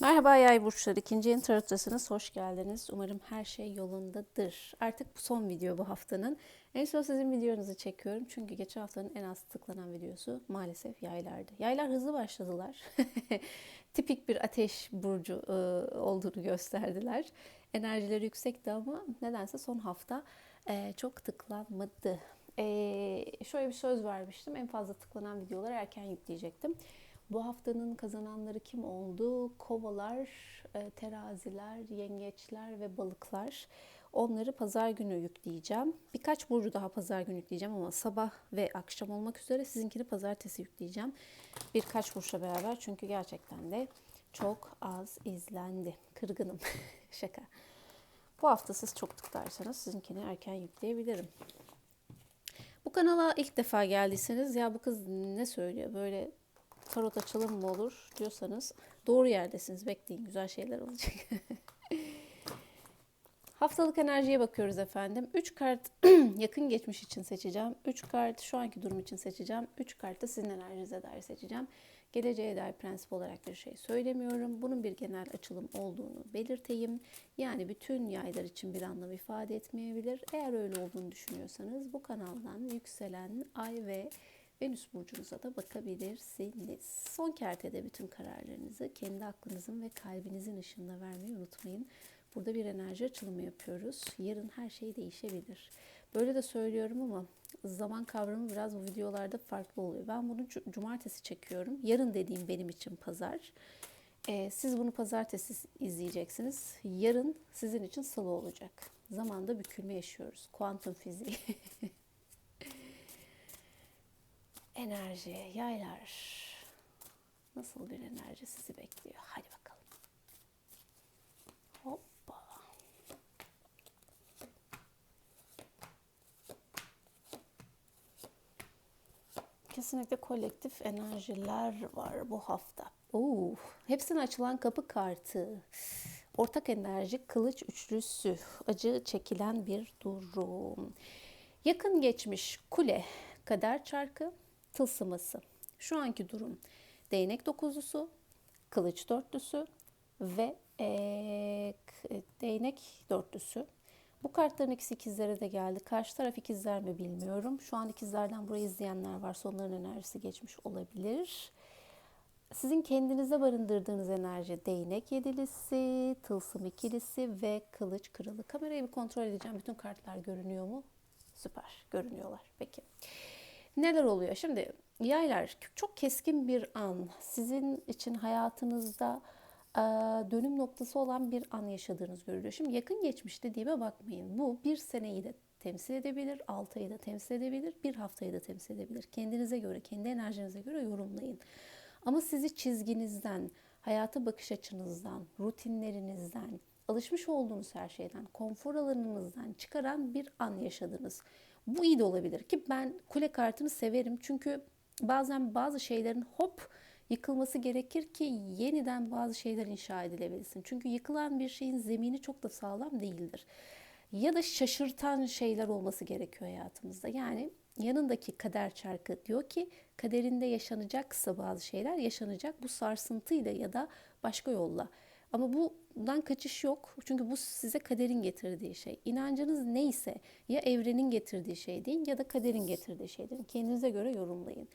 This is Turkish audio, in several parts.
Merhaba yay burçları. İkinci yeni tarottasınız. Hoş geldiniz. Umarım her şey yolundadır. Artık bu son video bu haftanın. En son sizin videonuzu çekiyorum. Çünkü geçen haftanın en az tıklanan videosu maalesef yaylardı. Yaylar hızlı başladılar. Tipik bir ateş burcu e, olduğunu gösterdiler. Enerjileri yüksekti ama nedense son hafta e, çok tıklanmadı. E, şöyle bir söz vermiştim. En fazla tıklanan videoları erken yükleyecektim. Bu haftanın kazananları kim oldu? Kovalar, e, teraziler, yengeçler ve balıklar. Onları pazar günü yükleyeceğim. Birkaç burcu daha pazar günü yükleyeceğim ama sabah ve akşam olmak üzere sizinkini pazartesi yükleyeceğim. Birkaç burçla beraber çünkü gerçekten de çok az izlendi. Kırgınım. Şaka. Bu hafta siz çok tıklarsanız sizinkini erken yükleyebilirim. Bu kanala ilk defa geldiyseniz ya bu kız ne söylüyor böyle tarot açalım mı olur diyorsanız doğru yerdesiniz. Bekleyin güzel şeyler olacak. Haftalık enerjiye bakıyoruz efendim. 3 kart yakın geçmiş için seçeceğim. 3 kart şu anki durum için seçeceğim. 3 kart da sizin enerjinize dair seçeceğim. Geleceğe dair prensip olarak bir şey söylemiyorum. Bunun bir genel açılım olduğunu belirteyim. Yani bütün yaylar için bir anlam ifade etmeyebilir. Eğer öyle olduğunu düşünüyorsanız bu kanaldan yükselen ay ve Venüs burcunuza da bakabilirsiniz. Son kertede bütün kararlarınızı kendi aklınızın ve kalbinizin ışığında vermeyi unutmayın. Burada bir enerji açılımı yapıyoruz. Yarın her şey değişebilir. Böyle de söylüyorum ama zaman kavramı biraz bu videolarda farklı oluyor. Ben bunu cumartesi çekiyorum. Yarın dediğim benim için pazar. Ee, siz bunu pazartesi izleyeceksiniz. Yarın sizin için salı olacak. Zamanda bükülme yaşıyoruz. Kuantum fiziği. enerji, yaylar. Nasıl bir enerji sizi bekliyor? Hadi bakalım. Hoppa. Kesinlikle kolektif enerjiler var bu hafta. Oo, hepsine açılan kapı kartı. Ortak enerji kılıç üçlüsü. Acı çekilen bir durum. Yakın geçmiş kule kader çarkı tılsıması. Şu anki durum değnek dokuzlusu, kılıç dörtlüsü ve ee, değnek dörtlüsü. Bu kartların ikisi ikizlere de geldi. Karşı taraf ikizler mi bilmiyorum. Şu an ikizlerden burayı izleyenler varsa onların enerjisi geçmiş olabilir. Sizin kendinize barındırdığınız enerji değnek yedilisi, tılsım ikilisi ve kılıç kralı. Kamerayı bir kontrol edeceğim. Bütün kartlar görünüyor mu? Süper. Görünüyorlar. Peki. Neler oluyor? Şimdi yaylar çok keskin bir an. Sizin için hayatınızda dönüm noktası olan bir an yaşadığınız görülüyor. Şimdi yakın geçmiş dediğime bakmayın. Bu bir seneyi de temsil edebilir, 6 ayı da temsil edebilir, bir haftayı da temsil edebilir. Kendinize göre, kendi enerjinize göre yorumlayın. Ama sizi çizginizden, hayata bakış açınızdan, rutinlerinizden, alışmış olduğunuz her şeyden, konfor alanınızdan çıkaran bir an yaşadınız. Bu iyi de olabilir ki ben kule kartını severim. Çünkü bazen bazı şeylerin hop yıkılması gerekir ki yeniden bazı şeyler inşa edilebilsin. Çünkü yıkılan bir şeyin zemini çok da sağlam değildir. Ya da şaşırtan şeyler olması gerekiyor hayatımızda. Yani yanındaki kader çarkı diyor ki kaderinde yaşanacaksa bazı şeyler yaşanacak bu sarsıntıyla ya da başka yolla. Ama bundan kaçış yok. Çünkü bu size kaderin getirdiği şey. İnancınız neyse ya evrenin getirdiği şey deyin ya da kaderin getirdiği şey deyin. Kendinize göre yorumlayın.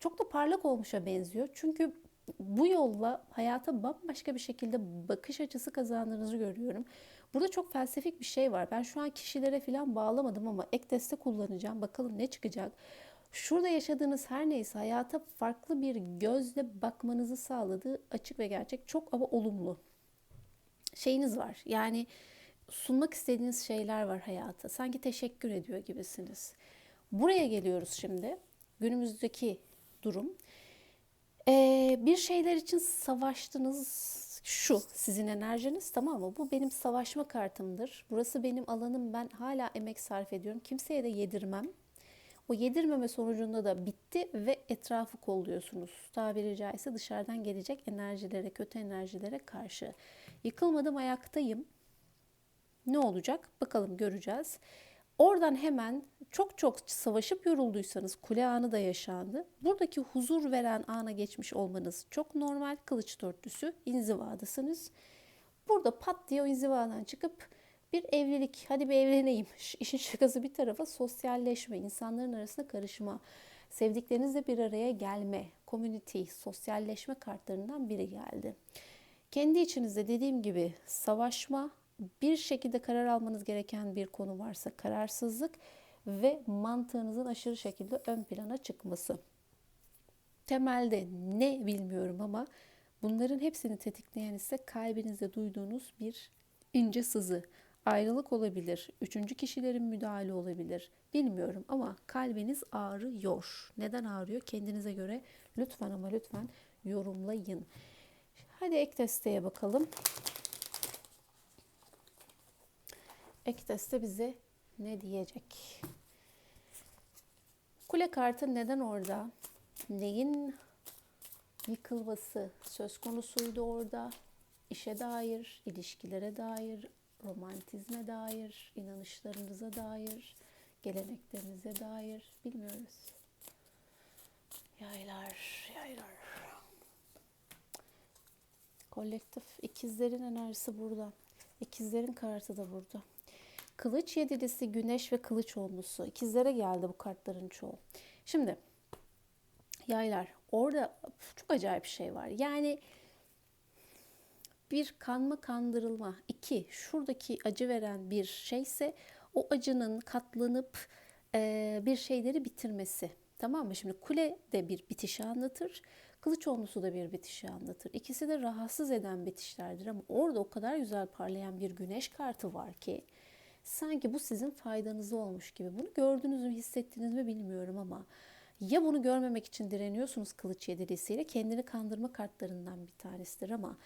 Çok da parlak olmuşa benziyor. Çünkü bu yolla hayata bambaşka bir şekilde bakış açısı kazandığınızı görüyorum. Burada çok felsefik bir şey var. Ben şu an kişilere falan bağlamadım ama ek destek kullanacağım. Bakalım ne çıkacak. Şurada yaşadığınız her neyse hayata farklı bir gözle bakmanızı sağladığı açık ve gerçek çok ama olumlu şeyiniz var. Yani sunmak istediğiniz şeyler var hayata. Sanki teşekkür ediyor gibisiniz. Buraya geliyoruz şimdi. Günümüzdeki durum. Ee, bir şeyler için savaştınız. Şu sizin enerjiniz tamam mı? Bu benim savaşma kartımdır. Burası benim alanım. Ben hala emek sarf ediyorum. Kimseye de yedirmem. O yedirmeme sonucunda da bitti ve etrafı kolluyorsunuz. Tabiri caizse dışarıdan gelecek enerjilere, kötü enerjilere karşı. Yıkılmadım ayaktayım. Ne olacak? Bakalım göreceğiz. Oradan hemen çok çok savaşıp yorulduysanız kule anı da yaşandı. Buradaki huzur veren ana geçmiş olmanız çok normal. Kılıç dörtlüsü inzivadasınız. Burada pat diye o inzivadan çıkıp bir evlilik, hadi bir evleneyim. İşin şakası bir tarafa sosyalleşme, insanların arasında karışma, sevdiklerinizle bir araya gelme, community, sosyalleşme kartlarından biri geldi. Kendi içinizde dediğim gibi savaşma, bir şekilde karar almanız gereken bir konu varsa kararsızlık ve mantığınızın aşırı şekilde ön plana çıkması. Temelde ne bilmiyorum ama bunların hepsini tetikleyen ise kalbinizde duyduğunuz bir ince sızı. Ayrılık olabilir, üçüncü kişilerin müdahale olabilir. Bilmiyorum ama kalbiniz ağrıyor. Neden ağrıyor? Kendinize göre lütfen ama lütfen yorumlayın. Hadi ek testeye bakalım. Ek teste bize ne diyecek? Kule kartı neden orada? Neyin yıkılması söz konusuydu orada? İşe dair, ilişkilere dair, romantizme dair, inanışlarınıza dair, geleneklerinize dair bilmiyoruz. Yaylar, yaylar. Kolektif ikizlerin enerjisi burada. İkizlerin kartı da burada. Kılıç yedilisi, güneş ve kılıç olmusu. İkizlere geldi bu kartların çoğu. Şimdi yaylar orada çok acayip bir şey var. Yani bir kanma kandırılma. iki şuradaki acı veren bir şeyse o acının katlanıp e, bir şeyleri bitirmesi. Tamam mı? Şimdi kule de bir bitişi anlatır. Kılıç olmusu da bir bitişi anlatır. İkisi de rahatsız eden bitişlerdir ama orada o kadar güzel parlayan bir güneş kartı var ki sanki bu sizin faydanıza olmuş gibi. Bunu gördünüz mü, hissettiniz mi bilmiyorum ama ya bunu görmemek için direniyorsunuz kılıç yedilisiyle kendini kandırma kartlarından bir tanesidir ama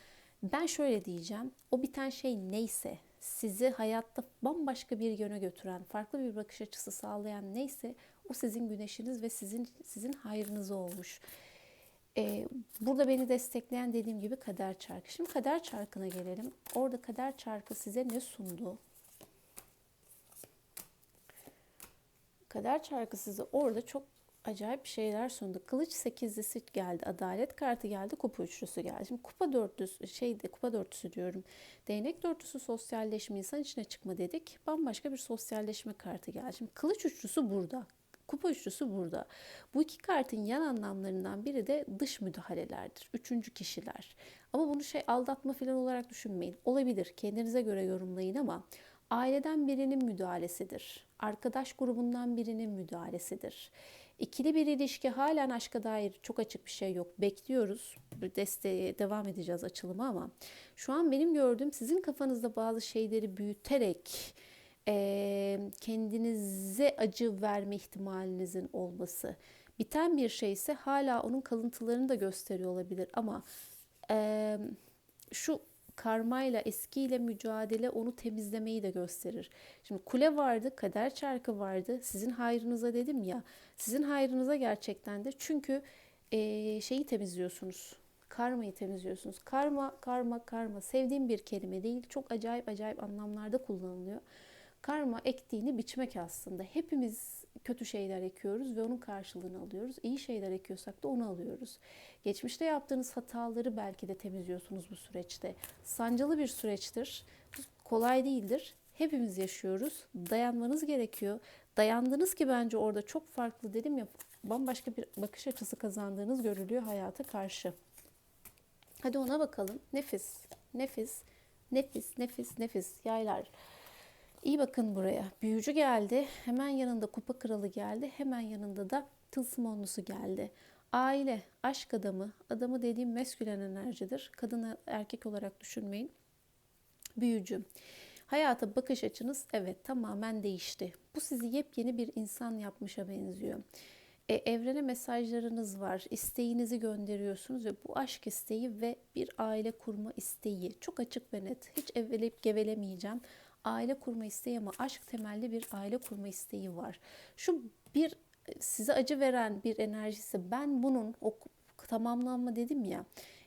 ben şöyle diyeceğim. O biten şey neyse, sizi hayatta bambaşka bir yöne götüren, farklı bir bakış açısı sağlayan neyse o sizin güneşiniz ve sizin sizin hayrınız olmuş. Ee, burada beni destekleyen dediğim gibi kader çarkı. Şimdi kader çarkına gelelim. Orada kader çarkı size ne sundu? Kader çarkı size orada çok acayip şeyler sundu. Kılıç sekizlisi geldi, adalet kartı geldi, kupa üçlüsü geldi. Şimdi kupa dörtlüsü, şeyde kupa dörtlüsü diyorum. Değnek dörtlüsü sosyalleşme, insan içine çıkma dedik. Bambaşka bir sosyalleşme kartı geldi. Şimdi kılıç üçlüsü burada. Kupa üçlüsü burada. Bu iki kartın yan anlamlarından biri de dış müdahalelerdir. Üçüncü kişiler. Ama bunu şey aldatma falan olarak düşünmeyin. Olabilir. Kendinize göre yorumlayın ama aileden birinin müdahalesidir. Arkadaş grubundan birinin müdahalesidir. İkili bir ilişki halen aşka dair çok açık bir şey yok. Bekliyoruz. Desteğe devam edeceğiz açılıma ama şu an benim gördüğüm sizin kafanızda bazı şeyleri büyüterek kendinize acı verme ihtimalinizin olması. Biten bir şeyse hala onun kalıntılarını da gösteriyor olabilir ama şu karmayla, eskiyle mücadele onu temizlemeyi de gösterir. Şimdi kule vardı, kader çarkı vardı. Sizin hayrınıza dedim ya. Sizin hayrınıza gerçekten de çünkü e, şeyi temizliyorsunuz. Karmayı temizliyorsunuz. Karma, karma, karma. Sevdiğim bir kelime değil. Çok acayip acayip anlamlarda kullanılıyor. Karma ektiğini biçmek aslında. Hepimiz kötü şeyler ekiyoruz ve onun karşılığını alıyoruz. İyi şeyler ekiyorsak da onu alıyoruz. Geçmişte yaptığınız hataları belki de temizliyorsunuz bu süreçte. Sancılı bir süreçtir. Kolay değildir. Hepimiz yaşıyoruz. Dayanmanız gerekiyor. Dayandınız ki bence orada çok farklı dedim ya bambaşka bir bakış açısı kazandığınız görülüyor hayata karşı. Hadi ona bakalım. Nefis, nefis, nefis, nefis, nefis. Yaylar. İyi bakın buraya. Büyücü geldi. Hemen yanında kupa kralı geldi. Hemen yanında da tılsım onlusu geldi. Aile, aşk adamı. Adamı dediğim meskülen enerjidir. Kadını erkek olarak düşünmeyin. Büyücü. Hayata bakış açınız evet tamamen değişti. Bu sizi yepyeni bir insan yapmışa benziyor. E, evrene mesajlarınız var. İsteğinizi gönderiyorsunuz ve bu aşk isteği ve bir aile kurma isteği. Çok açık ve net. Hiç evveleyip gevelemeyeceğim aile kurma isteği ama aşk temelli bir aile kurma isteği var. Şu bir size acı veren bir enerjisi ben bunun o tamamlanma dedim ya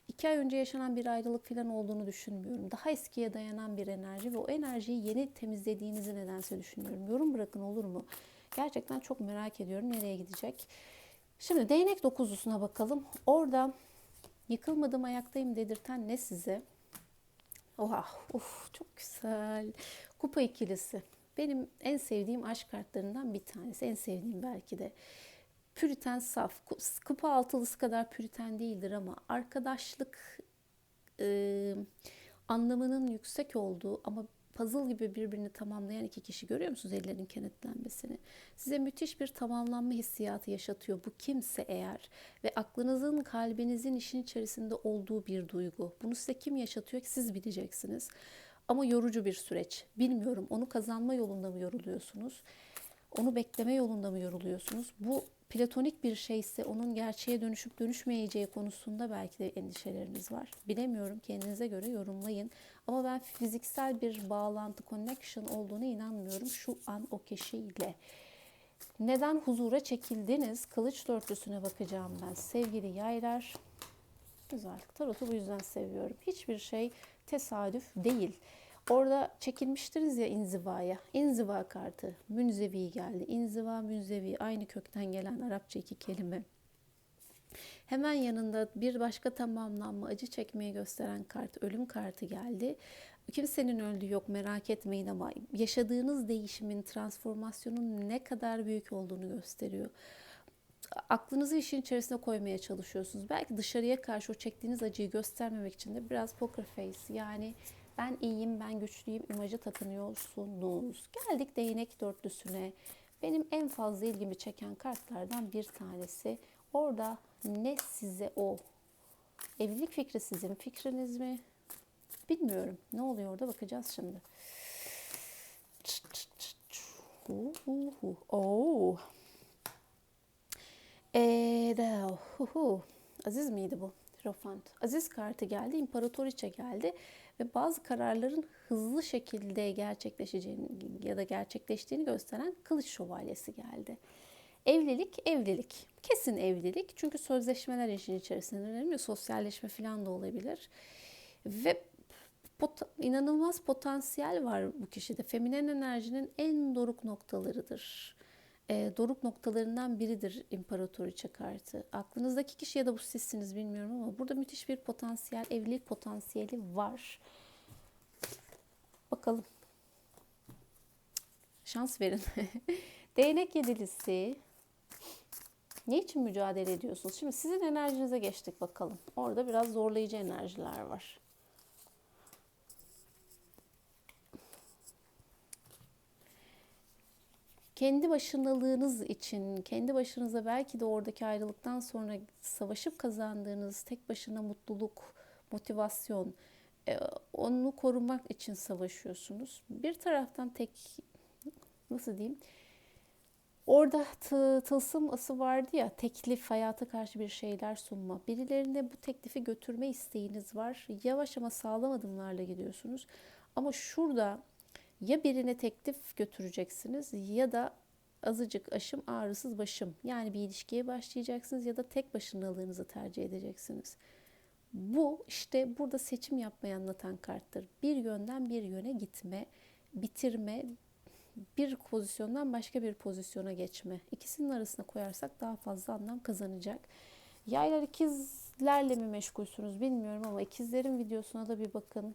iki ay önce yaşanan bir ayrılık falan olduğunu düşünmüyorum. Daha eskiye dayanan bir enerji ve o enerjiyi yeni temizlediğinizi nedense düşünüyorum. Yorum bırakın olur mu? Gerçekten çok merak ediyorum nereye gidecek. Şimdi değnek dokuzlusuna bakalım. Orada yıkılmadım ayaktayım dedirten ne size? Oha, uf çok güzel. Kupa ikilisi. Benim en sevdiğim aşk kartlarından bir tanesi. En sevdiğim belki de. Püriten saf. Kupa altılısı kadar püriten değildir ama arkadaşlık e, anlamının yüksek olduğu ama puzzle gibi birbirini tamamlayan iki kişi görüyor musunuz ellerin kenetlenmesini? Size müthiş bir tamamlanma hissiyatı yaşatıyor bu kimse eğer ve aklınızın kalbinizin işin içerisinde olduğu bir duygu. Bunu size kim yaşatıyor ki siz bileceksiniz. Ama yorucu bir süreç. Bilmiyorum onu kazanma yolunda mı yoruluyorsunuz? Onu bekleme yolunda mı yoruluyorsunuz? Bu platonik bir şeyse onun gerçeğe dönüşüp dönüşmeyeceği konusunda belki de endişeleriniz var. Bilemiyorum kendinize göre yorumlayın. Ama ben fiziksel bir bağlantı, connection olduğunu inanmıyorum şu an o kişiyle. Neden huzura çekildiniz? Kılıç dörtlüsüne bakacağım ben. Sevgili yaylar. Güzel. Tarotu bu yüzden seviyorum. Hiçbir şey tesadüf değil. Orada çekilmiştiriz ya inzivaya. İnziva kartı. Münzevi geldi. İnziva, münzevi aynı kökten gelen Arapça iki kelime. Hemen yanında bir başka tamamlanma, acı çekmeyi gösteren kart, ölüm kartı geldi. Kimsenin öldüğü yok merak etmeyin ama yaşadığınız değişimin, transformasyonun ne kadar büyük olduğunu gösteriyor. Aklınızı işin içerisine koymaya çalışıyorsunuz. Belki dışarıya karşı o çektiğiniz acıyı göstermemek için de biraz poker face yani ben iyiyim, ben güçlüyüm imajı takınıyorsunuz. Geldik değnek dörtlüsüne. Benim en fazla ilgimi çeken kartlardan bir tanesi. Orada ne size o evlilik fikri sizin fikriniz mi? Bilmiyorum. Ne oluyor orada bakacağız şimdi. Oh. Ee, Aziz miydi bu? Rofant. Aziz kartı geldi, imparatoriçe geldi ve bazı kararların hızlı şekilde gerçekleşeceğini ya da gerçekleştiğini gösteren kılıç şövalyesi geldi. Evlilik, evlilik. Kesin evlilik. Çünkü sözleşmeler işin içerisinde önemli. Sosyalleşme falan da olabilir. Ve pot inanılmaz potansiyel var bu kişide. Feminen enerjinin en doruk noktalarıdır. E, doruk noktalarından biridir imparatoriçe kartı. Aklınızdaki kişi ya da bu sizsiniz bilmiyorum ama burada müthiş bir potansiyel, evlilik potansiyeli var. Bakalım. Şans verin. Değnek yedilisi. Ne için mücadele ediyorsunuz? Şimdi sizin enerjinize geçtik bakalım. Orada biraz zorlayıcı enerjiler var. Kendi başınalığınız için, kendi başınıza belki de oradaki ayrılıktan sonra savaşıp kazandığınız tek başına mutluluk, motivasyon, e, onu korumak için savaşıyorsunuz. Bir taraftan tek, nasıl diyeyim, Orada tılsım ası vardı ya teklif hayata karşı bir şeyler sunma. Birilerine bu teklifi götürme isteğiniz var. Yavaş ama sağlam adımlarla gidiyorsunuz. Ama şurada ya birine teklif götüreceksiniz ya da azıcık aşım ağrısız başım. Yani bir ilişkiye başlayacaksınız ya da tek başınalığınızı tercih edeceksiniz. Bu işte burada seçim yapmayı anlatan karttır. Bir yönden bir yöne gitme, bitirme, bir pozisyondan başka bir pozisyona geçme. İkisinin arasına koyarsak daha fazla anlam kazanacak. Yaylar ikizlerle mi meşgulsünüz bilmiyorum ama ikizlerin videosuna da bir bakın.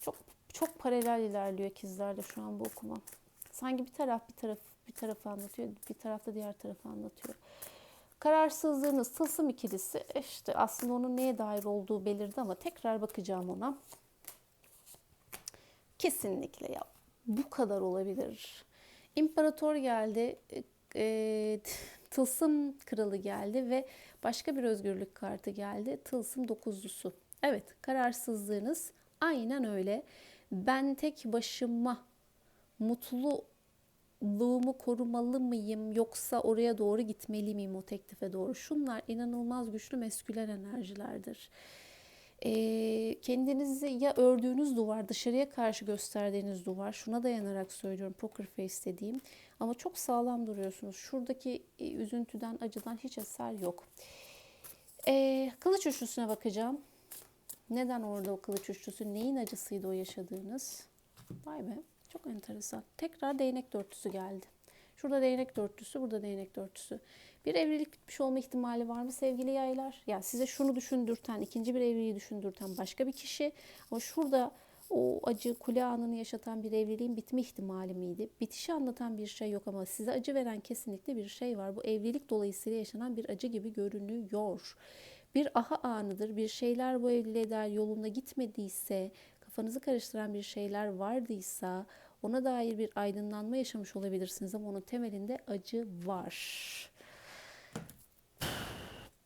Çok çok paralel ilerliyor ikizlerde şu an bu okuma. Sanki bir taraf bir taraf bir tarafı anlatıyor, bir tarafta diğer tarafı anlatıyor. Kararsızlığınız tılsım ikilisi işte aslında onun neye dair olduğu belirdi ama tekrar bakacağım ona. Kesinlikle ya bu kadar olabilir. İmparator geldi, e, tılsım kralı geldi ve başka bir özgürlük kartı geldi. Tılsım dokuzlusu. Evet kararsızlığınız aynen öyle ben tek başıma mutluluğumu korumalı mıyım yoksa oraya doğru gitmeli miyim o teklife doğru? Şunlar inanılmaz güçlü mesküler enerjilerdir. Ee, kendinizi ya ördüğünüz duvar, dışarıya karşı gösterdiğiniz duvar, şuna dayanarak söylüyorum poker face dediğim ama çok sağlam duruyorsunuz. Şuradaki e, üzüntüden, acıdan hiç eser yok. Ee, kılıç üçlüsüne bakacağım. Neden orada o kılıç üçlüsü? Neyin acısıydı o yaşadığınız? Vay be çok enteresan. Tekrar değnek dörtlüsü geldi. Şurada değnek dörtlüsü, burada değnek dörtlüsü. Bir evlilik bitmiş olma ihtimali var mı sevgili yaylar? Ya size şunu düşündürten, ikinci bir evliliği düşündürten başka bir kişi. Ama şurada o acı kule anını yaşatan bir evliliğin bitme ihtimali miydi? Bitişi anlatan bir şey yok ama size acı veren kesinlikle bir şey var. Bu evlilik dolayısıyla yaşanan bir acı gibi görünüyor. Bir aha anıdır. Bir şeyler bu evliliğe yolunda gitmediyse, kafanızı karıştıran bir şeyler vardıysa ona dair bir aydınlanma yaşamış olabilirsiniz ama onun temelinde acı var.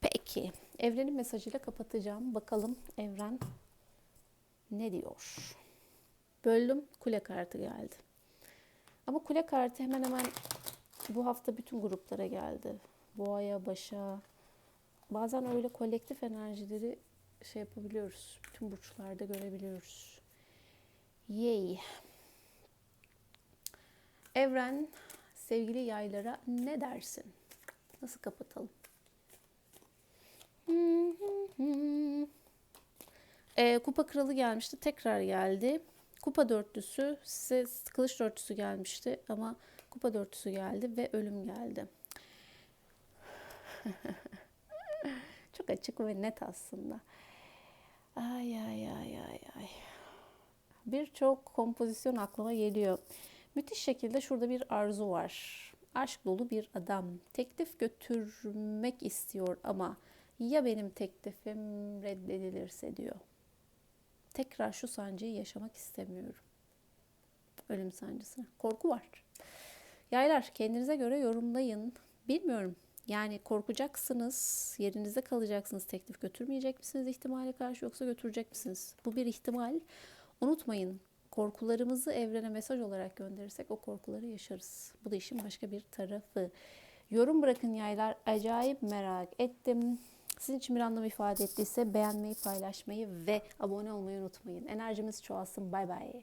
Peki, evrenin mesajıyla kapatacağım. Bakalım evren ne diyor? Böldüm, kule kartı geldi. Ama kule kartı hemen hemen bu hafta bütün gruplara geldi. Boğaya, başa. Bazen öyle kolektif enerjileri şey yapabiliyoruz. Bütün burçlarda görebiliyoruz. Yay. Evren sevgili yaylara ne dersin? Nasıl kapatalım? Ee, kupa kralı gelmişti. Tekrar geldi. Kupa dörtlüsü size kılıç dörtlüsü gelmişti ama kupa dörtlüsü geldi ve ölüm geldi. Çok açık ve net aslında. Ay ay ay ay ay. Birçok kompozisyon aklıma geliyor. Müthiş şekilde şurada bir arzu var. Aşk dolu bir adam. Teklif götürmek istiyor ama ya benim teklifim reddedilirse diyor. Tekrar şu sancıyı yaşamak istemiyorum. Ölüm sancısını. Korku var. Yaylar kendinize göre yorumlayın. Bilmiyorum. Yani korkacaksınız, yerinizde kalacaksınız, teklif götürmeyecek misiniz ihtimale karşı yoksa götürecek misiniz? Bu bir ihtimal. Unutmayın, korkularımızı evrene mesaj olarak gönderirsek o korkuları yaşarız. Bu da işin başka bir tarafı. Yorum bırakın yaylar. Acayip merak ettim. Sizin için bir anlam ifade ettiyse beğenmeyi, paylaşmayı ve abone olmayı unutmayın. Enerjimiz çoğalsın. Bay bay.